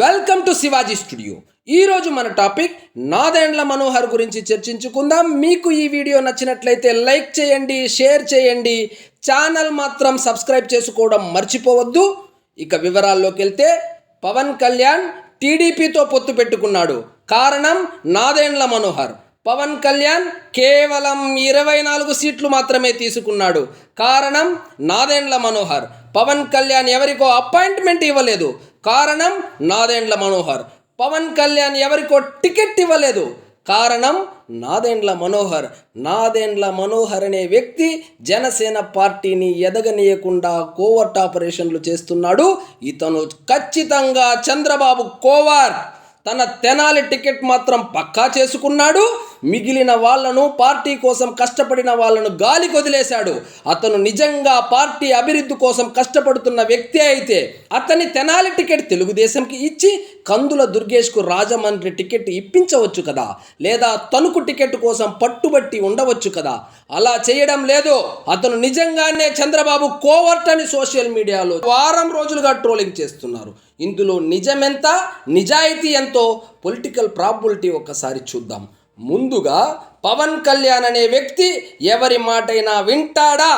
Welcome to Shivaji studio ఈరోజు మన topic Nadendla Manohar గురించి చర్చించుకుందాం. మీకు ఈ వీడియో నచ్చినట్లయితే లైక్ చేయండి షేర్ చేయండి. ఛానల్ మాత్రం సబ్స్క్రైబ్ చేసుకోవడం మర్చిపోవద్దు. ఇక వివరాల్లోకి వెళ్తే పవన్ కళ్యాణ్ టీడీపీతో పొత్తు పెట్టుకున్నాడు. కారణం నాదెండ్ల మనోహర్. పవన్ కళ్యాణ్ కేవలం ఇరవై నాలుగు సీట్లు మాత్రమే తీసుకున్నాడు. కారణం నాదెండ్ల మనోహర్. పవన్ కళ్యాణ్ ఎవరికో అపాయింట్మెంట్ ఇవ్వలేదు. కారణం నాదెండ్ల మనోహర్. పవన్ కళ్యాణ్ ఎవరికో టికెట్ ఇవ్వలేదు. కారణం నాదెండ్ల మనోహర్. నాదెండ్ల మనోహర్ అనే వ్యక్తి జనసేన పార్టీని ఎదగనీయకుండా కోవర్ట్ ఆపరేషన్లు చేస్తున్నాడు. ఇతను ఖచ్చితంగా చంద్రబాబు కోవార్ తన తెనాలి టికెట్ మాత్రం పక్కా చేసుకున్నాడు. మిగిలిన వాళ్ళను పార్టీ కోసం కష్టపడిన వాళ్ళను గాలి వదిలేశాడు అతను నిజంగా పార్టీ అభివృద్ధి కోసం కష్టపడుతున్న వ్యక్తి అయితే అతని తెనాలి టికెట్ తెలుగుదేశంకి ఇచ్చి కందుల దుర్గేష్కు రాజమండ్రి టికెట్ ఇప్పించవచ్చు కదా. లేదా తణుకు టికెట్ కోసం పట్టుబట్టి ఉండవచ్చు కదా. అలా చేయడం లేదు. అతను నిజంగానే చంద్రబాబు కోవర్ట్ అని సోషల్ మీడియాలో వారం రోజులుగా ట్రోలింగ్ చేస్తున్నారు. ఇందులో నిజమెంత నిజాయితీ ఎంతో పొలిటికల్ ప్రాబిలిటీ ఒక్కసారి చూద్దాం. ముందుగా పవన్ కళ్యాణ్ అనే వ్యక్తి ఎవరి మాటైనా వింటాడా?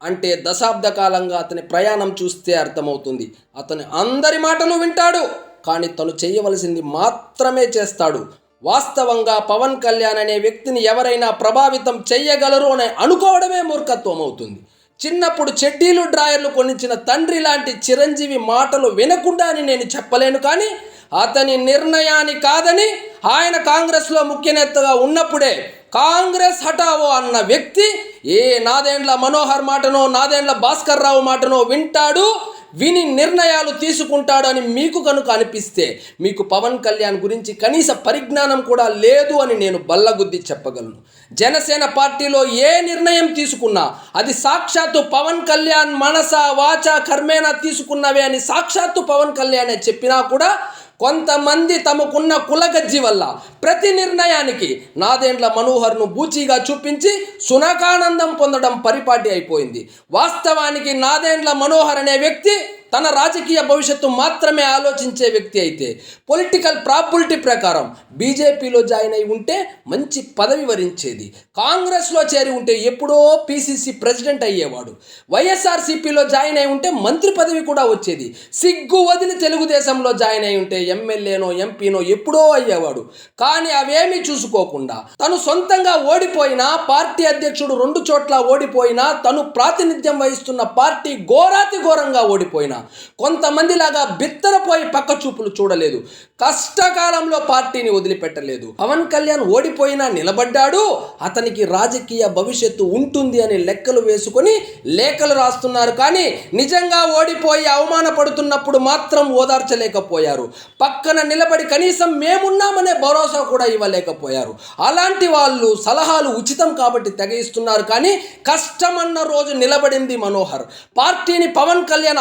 అంటే దశాబ్ద కాలంగా అతని ప్రయాణం చూస్తే అర్థమవుతుంది. అతని అందరి మాటలు వింటాడు కానీ తను చేయవలసింది మాత్రమే చేస్తాడు. వాస్తవంగా పవన్ కళ్యాణ్ అనే వ్యక్తిని ఎవరైనా ప్రభావితం చేయగలరు అని అనుకోవడమే మూర్ఖత్వం అవుతుంది చిన్నప్పుడు చెడ్డీలు డ్రాయర్లు కొనిచ్చిన తండ్రి లాంటి చిరంజీవి మాటలు వినకుండా అని నేను చెప్పలేను కానీ అతని నిర్ణయాన్ని కాదని ఆయన కాంగ్రెస్లో ముఖ్య నేతగా ఉన్నప్పుడే కాంగ్రెస్ హఠావో అన్న వ్యక్తి ఏ నాదేండ్ల మనోహర్ మాటనో నాదేండ్ల భాస్కర్ రావు మాటనో వింటాడు విని నిర్ణయాలు తీసుకుంటాడు అని మీకు కనుక అనిపిస్తే మీకు పవన్ కళ్యాణ్ గురించి కనీస పరిజ్ఞానం కూడా లేదు అని నేను బల్లగుద్ది చెప్పగలను. జనసేన పార్టీలో ఏ నిర్ణయం తీసుకున్నా అది సాక్షాత్తు పవన్ కళ్యాణ్ మనస వాచ కర్మేణ తీసుకున్నవే అని సాక్షాత్తు పవన్ కళ్యాణే చెప్పినా కూడా కొంతమంది తమకున్న కులగజ్జి వల్ల ప్రతి నిర్ణయానికి నాదేండ్ల మనోహర్ను బూచీగా చూపించి సునకానందం పొందడం పరిపాటి అయిపోయింది. వాస్తవానికి నాదేండ్ల మనోహర్ అనే వ్యక్తి తన రాజకీయ భవిష్యత్తు మాత్రమే ఆలోచించే వ్యక్తి అయితే పొలిటికల్ ప్రాబిలిటీ ప్రకారం బీజేపీలో జాయిన్ అయి ఉంటే మంచి పదవి వరించేది. కాంగ్రెస్లో చేరి ఉంటే ఎప్పుడో పీసీసీ ప్రెసిడెంట్ అయ్యేవాడు. వైఎస్ఆర్సీపీలో జాయిన్ అయి ఉంటే మంత్రి పదవి కూడా వచ్చేది. సిగ్గు వదిలి తెలుగుదేశంలో జాయిన్ అయి ఉంటే ఎమ్మెల్యేనో ఎంపీనో ఎప్పుడో అయ్యేవాడు. కానీ అవేమీ చూసుకోకుండా తను సొంతంగా ఓడిపోయినా పార్టీ అధ్యక్షుడు రెండు చోట్ల ఓడిపోయినా తను ప్రాతినిధ్యం వహిస్తున్న పార్టీ ఘోరాతి ఘోరంగా ఓడిపోయినా కొంతమందిలాగా బిత్తరపోయి పక్క చూపులు చూడలేదు. కష్టకాలంలో పార్టీని వదిలిపెట్టలేదు. పవన్ కళ్యాణ్ ఓడిపోయినా నిలబడ్డాడు. అతనికి రాజకీయ భవిష్యత్తు ఉంటుంది అని లెక్కలు వేసుకొని లేఖలు రాస్తున్నారు. కానీ నిజంగా ఓడిపోయి అవమానపడుతున్నప్పుడు మాత్రం ఓదార్చలేకపోయారు. పక్కన నిలబడి కనీసం మేమున్నామనే భరోసా కూడా ఇవ్వలేకపోయారు. అలాంటి వాళ్ళు సలహాలు ఉచితం కాబట్టి తెగ ఇస్తున్నారు కానీ కష్టమన్న రోజు నిలబడింది మనోహర్. పార్టీని పవన్ కళ్యాణ్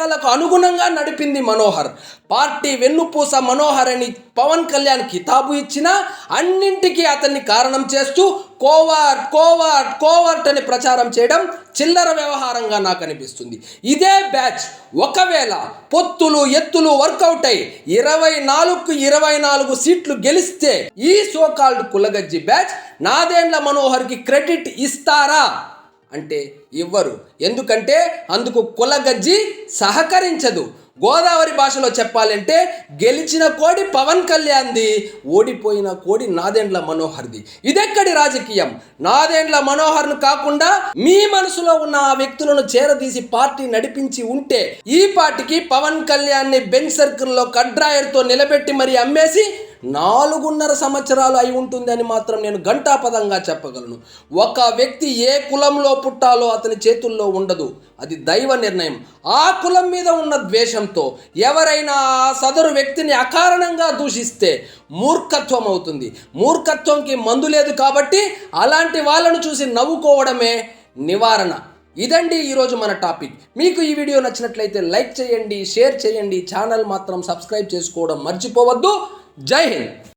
ఆదేశాలకు అనుగుణంగా నడిపింది మనోహర్. పార్టీ వెన్నుపూస మనోహర్ అని పవన్ కళ్యాణ్ కితాబు ఇచ్చినా అన్నింటికీ అతన్ని కారణం చేస్తూ కోవార్ట్ కోవార్ట్ కోవార్ట్ అని ప్రచారం చేయడం చిల్లర వ్యవహారంగా నాకు అనిపిస్తుంది. ఇదే బ్యాచ్ ఒకవేళ పొత్తులు ఎత్తులు వర్కౌట్ అయి ఇరవై నాలుగు ఇరవై నాలుగు సీట్లు గెలిస్తే ఈ సోకాల్డ్ కులగజ్జి బ్యాచ్ నాదేండ్ల మనోహర్కి క్రెడిట్ ఇస్తారా? అంటే ఇవ్వరు. ఎందుకంటే అందుకు కులగజ్జి సహకరించదు. గోదావరి భాషలో చెప్పాలంటే గెలిచిన కోడి పవన్ కళ్యాణ్ది ఓడిపోయిన కోడి నాదెండ్ల మనోహర్ది. ఇదెక్కడి రాజకీయం? నాదెండ్ల మనోహర్ను కాకుండా మీ మనసులో ఉన్న ఆ వ్యక్తులను చేరదీసి పార్టీ నడిపించి ఉంటే ఈ పార్టీకి పవన్ కళ్యాణ్ని బెంచ్ సర్కిల్లో కడ్రాయర్తో నిలబెట్టి మరి అమ్మేసి నాలుగున్నర సంవత్సరాలు అయి ఉంటుందని మాత్రం నేను ఘంటాపదంగా చెప్పగలను. ఒక వ్యక్తి ఏ కులంలో పుట్టాలో అతని చేతుల్లో ఉండదు. అది దైవ నిర్ణయం. ఆ కులం మీద ఉన్న ద్వేషంతో ఎవరైనా ఆ సదరు వ్యక్తిని అకారణంగా దూషిస్తే మూర్ఖత్వం అవుతుంది. మూర్ఖత్వంకి మందు లేదు కాబట్టి అలాంటి వాళ్ళను చూసి నవ్వుకోవడమే నివారణ. ఇదండి ఈరోజు మన టాపిక్. మీకు ఈ వీడియో నచ్చినట్లయితే లైక్ చేయండి షేర్ చేయండి. ఛానల్ మాత్రం సబ్స్క్రైబ్ చేసుకోవడం మర్చిపోవద్దు. जय हिंद।